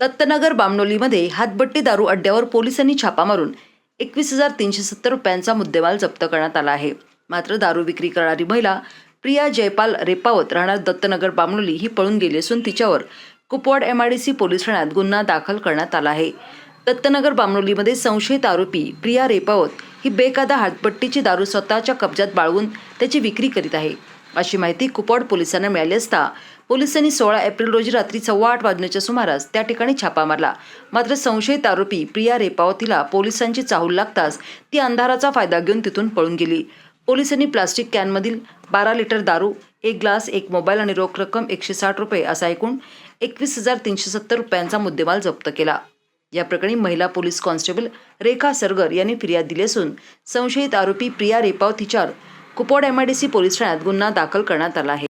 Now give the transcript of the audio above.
दत्तनगर बामणोलीमध्ये हातबट्टी दारू अड्ड्यावर पोलिसांनी छापा मारून एकवीस हजार तीनशे सत्तर रुपयांचा मुद्देमाल जप्त करण्यात आला आहे. मात्र दारू विक्री करणारी महिला प्रिया जयपाल रेपावत राहणार दत्तनगर बामणोली ही पळून गेली असून तिच्यावर Kupwad M R D C police ठाण्यात गुन्हा दाखल करण्यात आला आहे. दत्तनगर बामणोलीमध्ये संशयित आरोपी प्रिया रेपावत ही बेकायदा हातपट्टीची दारू स्वतःच्या कब्जात बाळवून त्याची विक्री करीत आहे. अशी माहिती कुपवाड पोलिसांना मिळाली असता पोलिसांनी सोळा एप्रिल रोजी रात्री सव्वा आठ वाजण्याच्या सुमारास त्या ठिकाणी छापा मारला. मात्र संशयित आरोपी प्रिया रेपावतीला पोलिसांची चाहूल लागताच ती अंधाराचा फायदा घेऊन तिथून पळून गेली. पोलिसांनी प्लास्टिक कॅनमधील बारा लिटर दारू एक ग्लास एक मोबाईल आणि रोख रक्कम एकशे साठ रुपये असा एकूण एकवीस हजार तीनशे सत्तर रुपयांचा मुद्देमाल जप्त केला. या प्रकरणी महिला पोलीस कॉन्स्टेबल रेखा सरगर यांनी फिर्याद दिली असून संशयित आरोपी प्रिया रेपावत हिच्यावर कुपवाड एमआयडीसी पोलीस ठाण्यात गुन्हा दाखल करण्यात आला आहे.